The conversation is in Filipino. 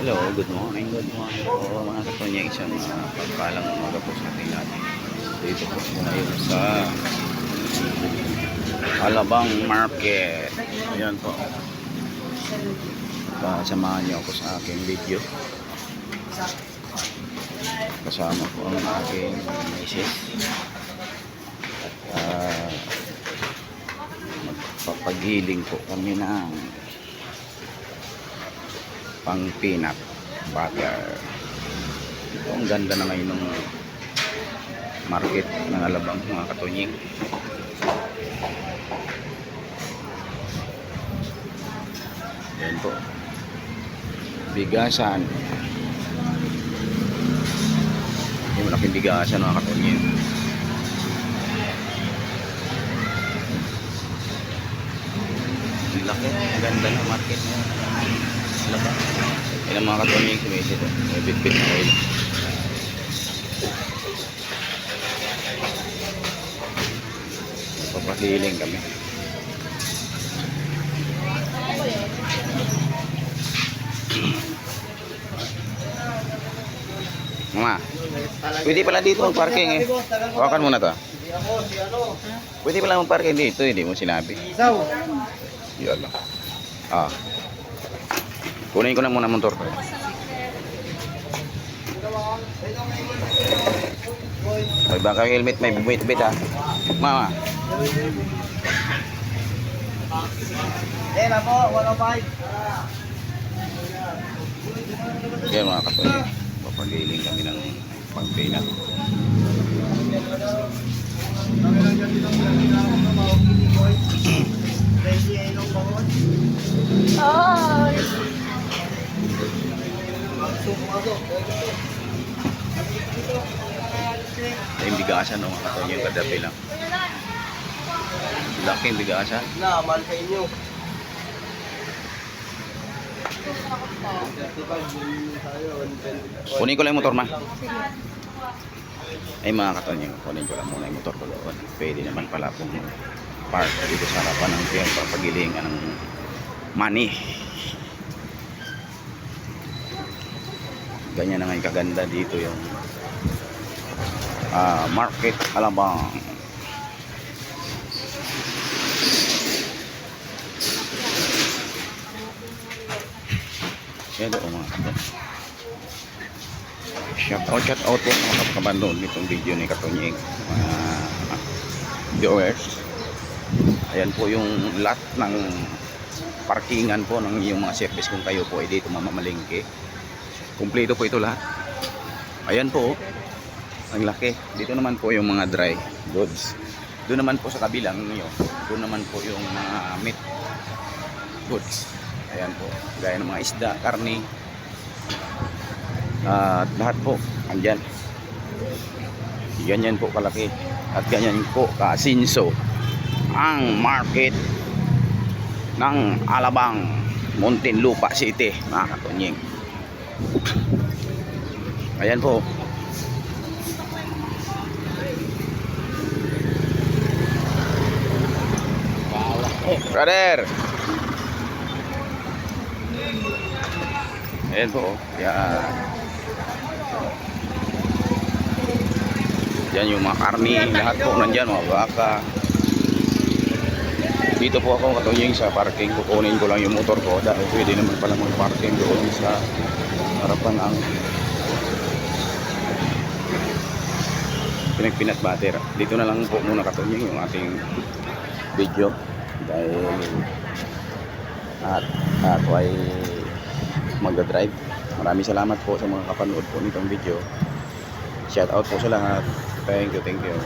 Hello, good morning, good morning po mga katunya. Isang uh, pagpalang umaga po sa ating lahat. Dito po ngayon sa Alabang Market. Ayan po. Kasamahan niyo ako sa aking video. Kasama po ang aking misis. At uh, magpapagiling po kami ng pang peanut butter. Ito ang ganda na ngayon ng market ng alabang mga katunying. Yan po. Bigasan. Yung malaking bigasan mga katunying. Laki. Ang ganda ng market ngayon. Laba. Yan ang mga katunying sumisit. May bit-bit na oil. Papahiling kami. Mama, pwede pala dito ang parking eh. Hawakan mo na to. Pwede pala ang parking dito, hindi mo sinabi. Isaw. Yun lang. Ah. Kunin ko lang muna motor ko. May baka helmet, may bumit-bit ha. Mama, Eh, na po, 105. yan mga katuloy. Papagiling kami ng pagpina. Ready bigasan no, mga katuloy yung kadapi lang. Laki yung bigasan. Na, mahal sa inyo. Kunin ko lang yung motor ma. Ay mga katuloy, kunin ko lang muna yung motor ko doon. Pwede naman pala kung park dito sa harapan ng piyan papagilingan ng money. Ganyan na nga yung kaganda dito yung ah, Market Alabang. Yan o mga kapatid. Shout out, shout out po mga kapabandon nitong video ni Katonyeng mga viewers. Ayan po yung lot ng parkingan po ng yung mga service kung kayo po ay dito mamamalingke. Kumpleto po ito lahat. Ayan po. Ang laki. Dito naman po yung mga dry goods. Doon naman po sa kabilang nyo. Doon naman po yung mga meat goods. Ayan po. Gaya ng mga isda, karni. At lahat po. Andyan. Ganyan po kalaki. At ganyan po kaasinso ang market ng Alabang Muntinlupa City mga katunying. Ayan po. Brother. Ayan po. oh. Yan. Yan yung mga karni. Lahat po nandyan. Mga baka. Dito po ako katunying sa parking. Kukunin ko lang yung motor ko. Dahil pwede naman pala mag-parking doon sa harapan ang pinagpinat butter. Dito na lang po muna katunying yung ating video. Dahil at ako ay magdadrive. Maraming salamat po sa mga kapanood po nitong video. Shout out po sa lahat. Thank you, thank you.